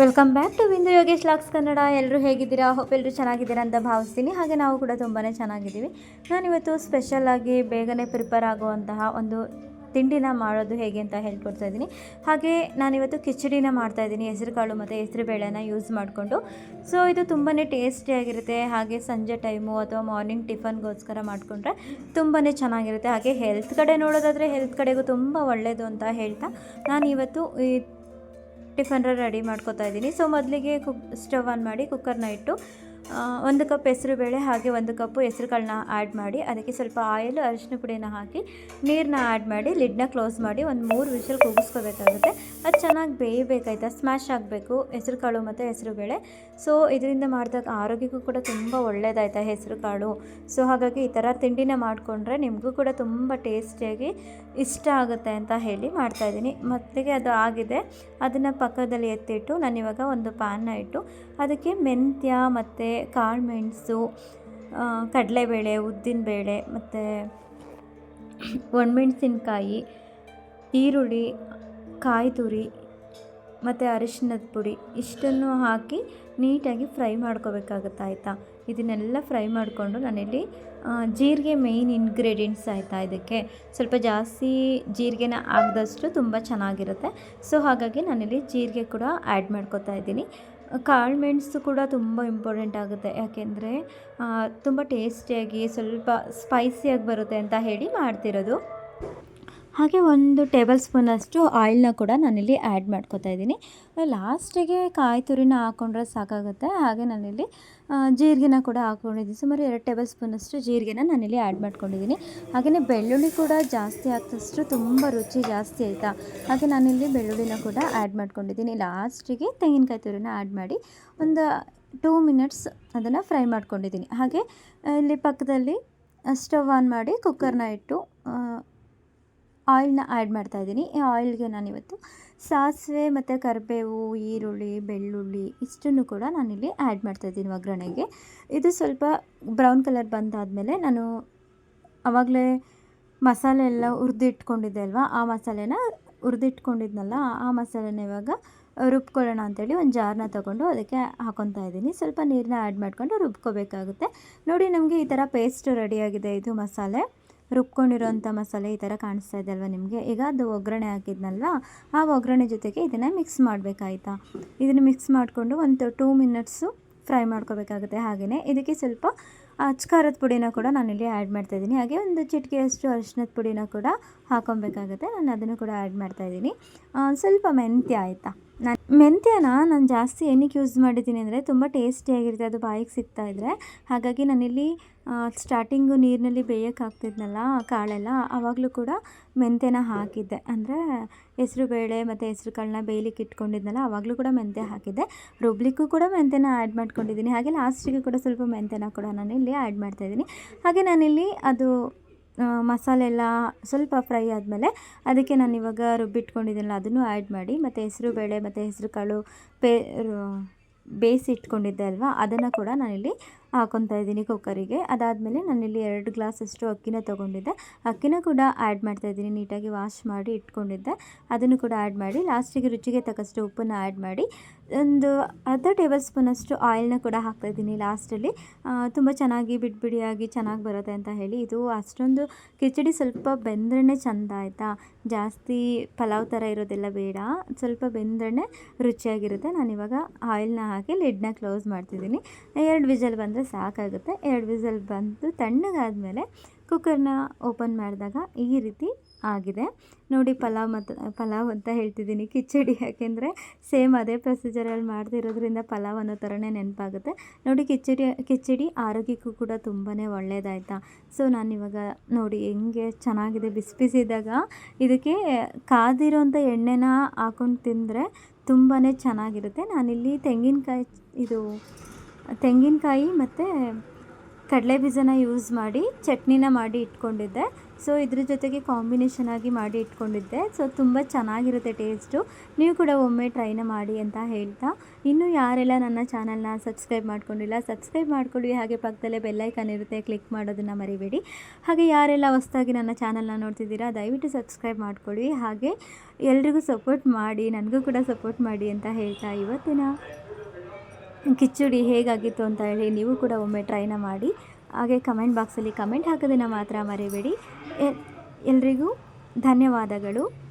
Welcome back to Vindu Yogesh LOX Kannada. ಎಲ್ಲರೂ ಹೇಗಿದ್ದೀರಾ? Hope ಎಲ್ಲರೂ ಚೆನ್ನಾಗಿದ್ದೀರಾ ಅಂತ ಭಾವಿಸ್ತೀನಿ. ಹಾಗೆ ನಾವು ಕೂಡ ತುಂಬಾ ಚೆನ್ನಾಗಿದ್ದೀವಿ. ನಾನಿವತ್ತು ಸ್ಪೆಷಲಾಗಿ ಬೇಗನೆ ಪ್ರಿಪೇರ್ ಆಗುವಂತಹ ಒಂದು ತಿಂಡಿನ ಮಾಡೋದು ಹೇಗೆ ಅಂತ ಹೇಳ್ಕೊಡ್ತಾ ಇದ್ದೀನಿ. ಹಾಗೆ ನಾನಿವತ್ತು ಕಿಚಡಿನ ಮಾಡ್ತಾ ಇದ್ದೀನಿ. ಹೆಸರು ಕಾಳು ಮತ್ತು ಹೆಸರು ಬೇಳೆನ ಯೂಸ್ ಮಾಡಿಕೊಂಡು. ಸೊ ಇದು ತುಂಬಾ ಟೇಸ್ಟಿಯಾಗಿರುತ್ತೆ ಹಾಗೆ ಸಂಜೆ ಟೈಮು ಅಥವಾ ಮಾರ್ನಿಂಗ್ ಟಿಫನ್ಗೋಸ್ಕರ ಮಾಡಿಕೊಂಡ್ರೆ ತುಂಬಾ ಚೆನ್ನಾಗಿರುತ್ತೆ. ಹಾಗೆ ಹೆಲ್ತ್ ಕಡೆ ನೋಡೋದಾದರೆ ಹೆಲ್ತ್ ಕಡೆಗೂ ತುಂಬ ಒಳ್ಳೆಯದು ಅಂತ ಹೇಳ್ತಾ ನಾನಿವತ್ತು ಈ ಟಿಫನ್ ರೆಡಿ ಮಾಡ್ಕೊತಾ ಇದ್ದೀನಿ. ಸೊ ಮೊದಲಿಗೆ ಕುಕ್ ಸ್ಟವ್ ಆನ್ ಮಾಡಿ ಕುಕ್ಕರ್ನ ಇಟ್ಟು ಒಂದು ಕಪ್ ಹೆಸರು ಬೇಳೆ ಹಾಗೆ ಒಂದು ಕಪ್ಪು ಹೆಸರು ಕಾಳನ್ನ ಆ್ಯಡ್ ಮಾಡಿ, ಅದಕ್ಕೆ ಸ್ವಲ್ಪ ಆಯಿಲ್ ಅರಿಶಿನ ಪುಡಿನ ಹಾಕಿ ನೀರನ್ನ ಆ್ಯಡ್ ಮಾಡಿ ಲಿಡ್ನ ಕ್ಲೋಸ್ ಮಾಡಿ ಒಂದು ಮೂರು ವಿಷಲ್ ಕೂಗಿಸ್ಕೋಬೇಕಾಗುತ್ತೆ. ಅದು ಚೆನ್ನಾಗಿ ಬೇಯಬೇಕಾಯ್ತಾ? ಸ್ಮ್ಯಾಶ್ ಆಗಬೇಕು ಹೆಸರು ಕಾಳು ಮತ್ತು ಹೆಸರು ಬೇಳೆ. ಸೊ ಇದರಿಂದ ಮಾಡಿದಾಗ ಆರೋಗ್ಯಕ್ಕೂ ಕೂಡ ತುಂಬ ಒಳ್ಳೆಯದಾಯ್ತಾ ಹೆಸರು ಕಾಳು ಸೊ ಹಾಗಾಗಿ ಈ ಥರ ತಿಂಡಿನ ಮಾಡಿಕೊಂಡ್ರೆ ನಿಮಗೂ ಕೂಡ ತುಂಬ ಟೇಸ್ಟಿಯಾಗಿ ಇಷ್ಟ ಆಗುತ್ತೆ ಅಂತ ಹೇಳಿ ಮಾಡ್ತಾಯಿದ್ದೀನಿ ಮತ್ತಿಗೆ ಅದು ಆಗಿದೆ. ಅದನ್ನು ಪಕ್ಕದಲ್ಲಿ ಎತ್ತಿಟ್ಟು ನಾನಿವಾಗ ಒಂದು ಪ್ಯಾನ್ನ ಇಟ್ಟು, ಅದಕ್ಕೆ ಮೆಂತ್ಯ ಮತ್ತು ಕಾಳುಮೆಣಸು ಕಡಲೆಬೇಳೆ ಉದ್ದಿನಬೇಳೆ ಮತ್ತು ಒಣಮೆಣ್ಸಿನ್ಕಾಯಿ, ಈರುಳ್ಳಿ ಕಾಯಿ ತುರಿ ಮತ್ತು ಅರಿಶಿನದ ಪುಡಿ ಇಷ್ಟನ್ನು ಹಾಕಿ ನೀಟಾಗಿ ಫ್ರೈ ಮಾಡ್ಕೋಬೇಕಾಗುತ್ತೆ, ಆಯಿತಾ? ಇದನ್ನೆಲ್ಲ ಫ್ರೈ ಮಾಡಿಕೊಂಡು ನಾನಿಲ್ಲಿ ಜೀರಿಗೆ ಮೇಯ್ನ್ ಇಂಗ್ರೀಡಿಯೆಂಟ್ಸ್ ಆಯಿತಾ ಇದಕ್ಕೆ? ಸ್ವಲ್ಪ ಜಾಸ್ತಿ ಜೀರಿಗೆನ ಆಗದಷ್ಟು ತುಂಬ ಚೆನ್ನಾಗಿರುತ್ತೆ. ಸೊ ಹಾಗಾಗಿ ನಾನಿಲ್ಲಿ ಜೀರಿಗೆ ಕೂಡ ಆ್ಯಡ್ ಮಾಡ್ಕೋತಾ ಇದ್ದೀನಿ. ಕಾಳು ಮೆಣಸು ಕೂಡ ತುಂಬ ಇಂಪಾರ್ಟೆಂಟ್ ಆಗುತ್ತೆ. ಯಾಕೆಂದರೆ ತುಂಬ ಟೇಸ್ಟಿಯಾಗಿ ಸ್ವಲ್ಪ ಸ್ಪೈಸಿಯಾಗಿ ಬರುತ್ತೆ ಅಂತ ಹೇಳಿ ಮಾಡ್ತಿರೋದು. ಹಾಗೆ ಒಂದು ಟೇಬಲ್ ಸ್ಪೂನಷ್ಟು ಆಯಿಲ್ನ ಕೂಡ ನಾನಿಲ್ಲಿ ಆ್ಯಡ್ ಮಾಡ್ಕೋತಾ ಇದ್ದೀನಿ. ಲಾಸ್ಟಿಗೆ ಕಾಯಿ ತುರಿನ ಹಾಕ್ಕೊಂಡ್ರೆ ಸಾಕಾಗುತ್ತೆ. ಹಾಗೆ ನಾನಿಲ್ಲಿ ಜೀರಿಗೆನ ಕೂಡ ಹಾಕ್ಕೊಂಡಿದ್ದೀನಿ ಸುಮಾರು ಎರಡು ಟೇಬಲ್ ಸ್ಪೂನಷ್ಟು ಜೀರಿಗೆನ ನಾನಿಲ್ಲಿ ಆ್ಯಡ್ ಮಾಡ್ಕೊಂಡಿದ್ದೀನಿ. ಹಾಗೆಯೇ ಬೆಳ್ಳುಳ್ಳಿ ಕೂಡ ಜಾಸ್ತಿ ಹಾಕಿದಷ್ಟು ತುಂಬ ರುಚಿ ಜಾಸ್ತಿ ಆಯಿತಾ? ಹಾಗೆ ನಾನಿಲ್ಲಿ ಬೆಳ್ಳುಳ್ಳಿನ ಕೂಡ ಆ್ಯಡ್ ಮಾಡ್ಕೊಂಡಿದ್ದೀನಿ. ಲಾಸ್ಟಿಗೆ ತೆಂಗಿನಕಾಯಿ ತುರಿನ ಆ್ಯಡ್ ಮಾಡಿ ಒಂದು ಟೂ ಮಿನಿಟ್ಸ್ ಅದನ್ನು ಫ್ರೈ ಮಾಡ್ಕೊಂಡಿದ್ದೀನಿ. ಹಾಗೆ ಇಲ್ಲಿ ಪಕ್ಕದಲ್ಲಿ ಸ್ಟವ್ ಆನ್ ಮಾಡಿ ಕುಕ್ಕರ್ನ ಇಟ್ಟು ಆಯಿಲ್ನ ಆ್ಯಡ್ ಮಾಡ್ತಾ ಇದ್ದೀನಿ. ಈ ಆಯಿಲ್ಗೆ ನಾನಿವತ್ತು ಸಾಸಿವೆ ಮತ್ತು ಕರಿಬೇವು, ಈರುಳ್ಳಿ, ಬೆಳ್ಳುಳ್ಳಿ ಇಷ್ಟನ್ನು ಕೂಡ ನಾನಿಲ್ಲಿ ಆ್ಯಡ್ ಮಾಡ್ತಾ ಇದ್ದೀನಿ ಒಗ್ಗರಣೆಗೆ. ಇದು ಸ್ವಲ್ಪ ಬ್ರೌನ್ ಕಲರ್ ಬಂದಾದಮೇಲೆ ನಾನು ಆವಾಗಲೇ ಮಸಾಲೆ ಎಲ್ಲ ಹುರಿದಿಟ್ಕೊಂಡಿದ್ದೆ ಅಲ್ವಾ? ಆ ಮಸಾಲೆನ ಹುರಿದಿಟ್ಕೊಂಡಿದ್ನಲ್ಲ, ಆ ಮಸಾಲೆನ ಇವಾಗ ರುಬ್ಕೊಳ್ಳೋಣ ಅಂತೇಳಿ ಒಂದು ಜಾರ್ನ ತೊಗೊಂಡು ಅದಕ್ಕೆ ಹಾಕೊತಾ ಇದ್ದೀನಿ. ಸ್ವಲ್ಪ ನೀರನ್ನ ಆ್ಯಡ್ ಮಾಡ್ಕೊಂಡು ರುಬ್ಕೋಬೇಕಾಗುತ್ತೆ. ನೋಡಿ ನಮಗೆ ಈ ಥರ ಪೇಸ್ಟ್ ರೆಡಿಯಾಗಿದೆ ಇದು ಮಸಾಲೆ. ರುಬ್ಕೊಂಡಿರೋಂಥ ಮಸಾಲೆ ಈ ಥರ ಕಾಣಿಸ್ತಾ ಇದೆ ಅಲ್ವಾ ನಿಮಗೆ? ಈಗ ಅದು ಒಗ್ಗರಣೆ ಹಾಕಿದ್ನಲ್ವ? ಆ ಒಗ್ಗರಣೆ ಜೊತೆಗೆ ಇದನ್ನು ಮಿಕ್ಸ್ ಮಾಡಬೇಕಾಯ್ತಾ? ಇದನ್ನು ಮಿಕ್ಸ್ ಮಾಡಿಕೊಂಡು ಒಂದು ಟೂ ಮಿನಿಟ್ಸು ಫ್ರೈ ಮಾಡ್ಕೋಬೇಕಾಗುತ್ತೆ ಹಾಗೆಯೇ ಇದಕ್ಕೆ ಸ್ವಲ್ಪ ಅಚ್ಕಾರದ ಪುಡಿನ ಕೂಡ ನಾನಿಲ್ಲಿ ಆ್ಯಡ್ ಮಾಡ್ತಾಯಿದ್ದೀನಿ ಹಾಗೆ ಒಂದು ಚಿಟಿಕೆಯಷ್ಟು ಅರಿಶಿನದ ಪುಡಿನ ಕೂಡ ಹಾಕೊಬೇಕಾಗುತ್ತೆ. ನಾನು ಅದನ್ನು ಕೂಡ ಆ್ಯಡ್ ಮಾಡ್ತಾಯಿದ್ದೀನಿ ಸ್ವಲ್ಪ ಮೆಂತ್ಯ ಆಯಿತಾ? ನಾನು ಮೆಂತ್ಯನ ನಾನು ಜಾಸ್ತಿ ಏನಕ್ಕೆ ಯೂಸ್ ಮಾಡಿದ್ದೀನಿ ಅಂದರೆ ತುಂಬ ಟೇಸ್ಟಿಯಾಗಿರುತ್ತೆ ಅದು ಬಾಯಿಗೆ ಸಿಗ್ತಾ ಇದ್ದರೆ ಹಾಗಾಗಿ ನಾನಿಲ್ಲಿ ಸ್ಟಾರ್ಟಿಂಗು ನೀರಿನಲ್ಲಿ ಬೇಯಕ್ಕೆ ಹಾಕ್ತಿದ್ನಲ್ಲ ಕಾಳೆಲ್ಲ ಆವಾಗಲೂ ಕೂಡ ಮೆಂತ್ಯನ ಹಾಕಿದ್ದೆ. ಅಂದರೆ ಹೆಸ್ರು ಬೇಳೆ ಮತ್ತು ಹೆಸ್ರು ಕಾಳನ್ನ ಬೇಯಲಿಕ್ಕೆ ಇಟ್ಕೊಂಡಿದ್ನಲ್ಲ ಆವಾಗಲೂ ಕೂಡ ಮೆಂತ್ಯ ಹಾಕಿದ್ದೆ. ರುಬ್ಲಿಕ್ಕೂ ಕೂಡ ಮೆಂತ್ಯನ ಆ್ಯಡ್ ಮಾಡ್ಕೊಂಡಿದ್ದೀನಿ. ಹಾಗೆ ಲಾಸ್ಟಿಗೆ ಕೂಡ ಸ್ವಲ್ಪ ಮೆಂತ್ಯನ ಕೂಡ ನಾನಿಲ್ಲಿ ಆ್ಯಡ್ ಮಾಡ್ತಾಯಿದ್ದೀನಿ ಹಾಗೆ ನಾನಿಲ್ಲಿ ಅದು ಮಸಾಲೆ ಎಲ್ಲ ಸ್ವಲ್ಪ ಫ್ರೈ ಆದಮೇಲೆ ಅದಕ್ಕೆ ನಾನು ಇವಾಗ ರುಬ್ಬಿಟ್ಕೊಂಡಿದ್ದೀನಲ್ಲ, ಅದನ್ನು ಆ್ಯಡ್ ಮಾಡಿ, ಮತ್ತು ಹೆಸರು ಬೇಳೆ, ಮತ್ತು ಹೆಸರು ಕಾಳು ಪೇ ಬೇಯಿಸಿ ಇಟ್ಕೊಂಡಿದ್ದೆ ಅಲ್ವಾ, ಅದನ್ನು ಕೂಡ ನಾನಿಲ್ಲಿ ಹಾಕೊತಾ ಇದ್ದೀನಿ ಕುಕ್ಕರಿಗೆ. ಅದಾದಮೇಲೆ ನಾನಿಲ್ಲಿ ಎರಡು ಗ್ಲಾಸಷ್ಟು ಅಕ್ಕಿನ ತೊಗೊಂಡಿದ್ದೆ. ಅಕ್ಕಿನ ಕೂಡ ಆ್ಯಡ್ ಮಾಡ್ತಾಯಿದ್ದೀನಿ ನೀಟಾಗಿ ವಾಶ್ ಮಾಡಿ ಇಟ್ಕೊಂಡಿದ್ದೆ. ಅದನ್ನು ಕೂಡ ಆ್ಯಡ್ ಮಾಡಿ, ಲಾಸ್ಟಿಗೆ ರುಚಿಗೆ ತಕ್ಕಷ್ಟು ಉಪ್ಪನ್ನು ಆ್ಯಡ್ ಮಾಡಿ, ಒಂದು ಅರ್ಧ ಟೇಬಲ್ ಸ್ಪೂನಷ್ಟು ಆಯಿಲ್ನ ಕೂಡ ಹಾಕ್ತಾಯಿದ್ದೀನಿ ಲಾಸ್ಟಲ್ಲಿ. ತುಂಬ ಚೆನ್ನಾಗಿ ಬಿಡ್ಬಿಡಿಯಾಗಿ ಚೆನ್ನಾಗಿ ಬರುತ್ತೆ ಅಂತ ಹೇಳಿ. ಇದು ಅಷ್ಟೊಂದು ಕಿಚಡಿ ಸ್ವಲ್ಪ ಬೆಂದ್ರೇ ಚೆಂದ ಆಯಿತಾ? ಜಾಸ್ತಿ ಪಲಾವ್ ಥರ ಇರೋದೆಲ್ಲ ಬೇಡ. ಸ್ವಲ್ಪ ಬೆಂದ್ರೇ ರುಚಿಯಾಗಿರುತ್ತೆ. ನಾನಿವಾಗ ಆಯಿಲ್ನ ಹಾಕಿ ಲಿಡ್ನ ಕ್ಲೋಸ್ ಮಾಡ್ತಿದ್ದೀನಿ. ಎರಡು ವಿಜಲ್ ಬಂದರೆ ಸಾಕಾಗುತ್ತೆ. ಎರಡು ವಿಸಲ್ ಬಂದು ತಣ್ಣಗಾದಮೇಲೆ ಕುಕ್ಕರ್ನ ಓಪನ್ ಮಾಡಿದಾಗ ಈ ರೀತಿ ಆಗಿದೆ. ನೋಡಿ ಪಲಾವ್ ಮತ್ತು ಪಲಾವ್ ಅಂತ ಹೇಳ್ತಿದ್ದೀನಿ ಕಿಚಡಿ. ಯಾಕೆಂದರೆ ಸೇಮ್ ಅದೇ ಪ್ರೊಸೀಜರಲ್ಲಿ ಮಾಡ್ತಿರೋದ್ರಿಂದ ಪಲಾವ್ ಅನ್ನೋ ಥರನೇ ನೆನಪಾಗುತ್ತೆ. ನೋಡಿ ಕಿಚಡಿ ಕಿಚಡಿ ಆರೋಗ್ಯಕ್ಕೂ ಕೂಡ ತುಂಬಾ ಒಳ್ಳೆಯದಾಯ್ತಾ ಸೊ ನಾನಿವಾಗ ನೋಡಿ ಹೆಂಗೆ ಚೆನ್ನಾಗಿದೆ. ಬಿಸಿ ಬಿಸಿದಾಗ ಇದಕ್ಕೆ ಕಾದಿರೋಂಥ ಎಣ್ಣೆನ ಹಾಕೊಂಡು ತಿಂದರೆ ತುಂಬಾ ಚೆನ್ನಾಗಿರುತ್ತೆ. ನಾನಿಲ್ಲಿ ತೆಂಗಿನಕಾಯಿ, ಇದು ತೆಂಗಿನಕಾಯಿ ಮತ್ತು ಕಡಲೆ ಬೀಜನ ಯೂಸ್ ಮಾಡಿ, ಚಟ್ನಿನ ಮಾಡಿ ಇಟ್ಕೊಂಡಿದ್ದೆ. ಸೊ ಇದ್ರ ಜೊತೆಗೆ ಕಾಂಬಿನೇಷನ್ ಆಗಿ ಮಾಡಿ ಇಟ್ಕೊಂಡಿದ್ದೆ. ಸೊ ತುಂಬ ಚೆನ್ನಾಗಿರುತ್ತೆ ಟೇಸ್ಟು ನೀವು ಕೂಡ ಒಮ್ಮೆ ಟ್ರೈನ ಮಾಡಿ ಅಂತ ಹೇಳ್ತಾ. ಇನ್ನೂ ಯಾರೆಲ್ಲ ನನ್ನ ಚಾನಲ್ನ ಸಬ್ಸ್ಕ್ರೈಬ್ ಮಾಡ್ಕೊಂಡಿಲ್ಲ ಸಬ್ಸ್ಕ್ರೈಬ್ ಮಾಡ್ಕೊಳ್ಳಿ ಹಾಗೆ ಪಕ್ಕದಲ್ಲೇ ಬೆಲ್ಲೈಕನ್ ಇರುತ್ತೆ ಕ್ಲಿಕ್ ಮಾಡೋದನ್ನು ಮರಿಬೇಡಿ. ಹಾಗೆ ಯಾರೆಲ್ಲ ಹೊಸ್ದಾಗಿ ನನ್ನ ಚಾನಲ್ನ ನೋಡ್ತಿದ್ದೀರಾ, ದಯವಿಟ್ಟು ಸಬ್ಸ್ಕ್ರೈಬ್ ಮಾಡ್ಕೊಳ್ಳಿ ಹಾಗೆ ಎಲ್ರಿಗೂ ಸಪೋರ್ಟ್ ಮಾಡಿ, ನನಗೂ ಕೂಡ ಸಪೋರ್ಟ್ ಮಾಡಿ ಅಂತ ಹೇಳ್ತಾ ಇವತ್ತಿನ ಕಿಚಡಿ ಹೇಗಾಗಿತ್ತು ಅಂತ ಹೇಳಿ ನೀವು ಕೂಡ ಒಮ್ಮೆ ಟ್ರೈನ ಮಾಡಿ. ಹಾಗೆ ಕಮೆಂಟ್ ಬಾಕ್ಸಲ್ಲಿ ಕಮೆಂಟ್ ಹಾಕೋದನ್ನು ಮಾತ್ರ ಮರಿಬೇಡಿ. ಎಲ್ರಿಗೂ ಧನ್ಯವಾದಗಳು.